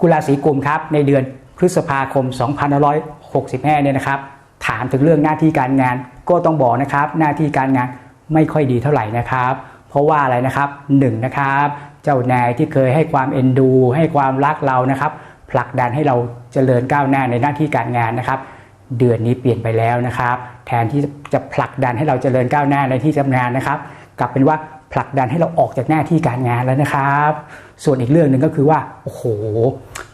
กุลาศีกุมครับในเดือนพฤษภาคม 2565เนี่ยนะครับ ถามถึงเรื่องหน้าที่การงานก็ต้องบอกนะครับ หน้าที่การงานไม่ค่อยดีเท่าไหร่นะครับ เพราะว่าอะไรนะครับหนึ่งนะครับเจ้านายที่เคยให้ความเอ็นดู ให้ความรักเรานะครับผลักดันให้เราเจริญก้าวหน้าในหน้าที่การงานนะครับ เดือนนี้เปลี่ยนไปแล้วนะครับ แทนที่จะผลักดันให้เราเจริญก้าวหน้าในที่ทำงานนะครับ กลับเป็นว่า ผลักดันให้เราออกจากหน้าที่การงานแล้วนะครับ ส่วนอีกเรื่องหนึ่งก็คือว่าโอ้โห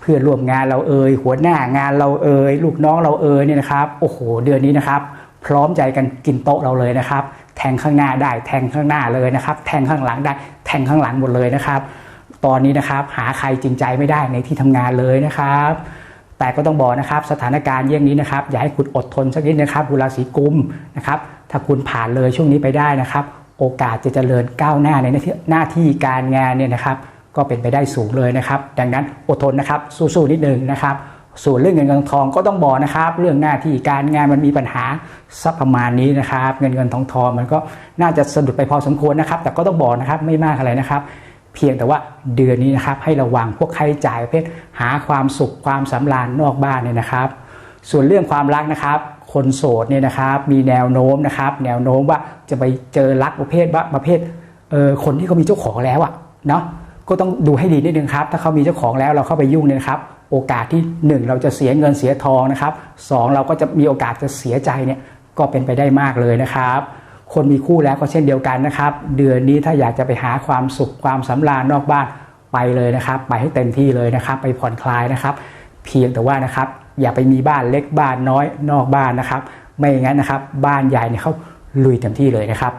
เพื่อนร่วมงานเราเอ่ยหัวหน้างานเราเอ่ยลูกน้องเราเอ่ยเนี่ยนะครับโอ้โห เดือนนี้นะครับ พร้อมใจกันกินโต๊ะเราเลยนะครับ แทงข้างหน้าได้แทงข้างหน้าเลยนะครับ แทงข้างหลังได้แทงข้างหลังหมดเลยนะครับ ตอนนี้นะครับหาใครจริงใจไม่ได้ในที่ทำงานเลยนะครับแต่ก็ต้องบอกนะครับสถานการณ์เยี่ยงนี้นะครับ อย่าให้คุณอดทนสักนิดนะครับบุราศีกุมนะครับถ้าคุณผ่านเลยช่วงนี้ไปได้นะครับ โอกาสจะเจริญก้าวหน้าในหน้าที่การงานเนี่ยนะครับ ก็เป็นไปได้สูงเลยนะครับ ดังนั้นอดทนนะครับสู้ๆนิดนึงนะครับ ส่วนเรื่องเงินเงินทองก็ต้องบอกนะครับ เรื่องหน้าที่การงานมันมีปัญหาสักประมาณนี้นะครับ เงินเงินทองทองมันก็น่าจะสะดุดไปพอสมควรนะครับ แต่ก็ต้องบอกนะครับไม่มากอะไรนะครับเพียงแต่ว่าเดือนนี้นะครับให้ระวังพวกค่าใช้จ่ายประเภทหาความสุขความสำราญนอกบ้านเนี่ยนะครับ ส่วนเรื่องความรักนะครับ คนโสดเนี่ยนะครับมีแนวโน้มนะครับ แนวโน้มว่าจะไปเจอรักประเภทว่าประเภทเออคนที่เขามีเจ้าของแล้วอะเนาะก็ต้องดูให้ดีนิดนึงครับ ถ้าเขามีเจ้าของแล้วเราเข้าไปยุ่งเนี่ยครับโอกาสที่ 1 เราจะเสียเงินเสียทองนะครับสองเราก็จะมีโอกาสจะเสียใจเนี่ยก็เป็นไปได้มากเลยนะครับ คนมีคู่แล้วก็เช่นเดียวกันนะครับ เดือนนี้ถ้าอยากจะไปหาความสุขความสำราญนอกบ้านไปเลยนะครับ ไปให้เต็มที่เลยนะครับ ไปผ่อนคลายนะครับ เพียงแต่ว่านะครับ อย่าไปมีบ้านเล็กบ้านน้อยนอกบ้านนะครับ ไม่อย่างนั้นนะครับ บ้านใหญ่เนี่ยเขาลุยเต็มที่เลยนะครับ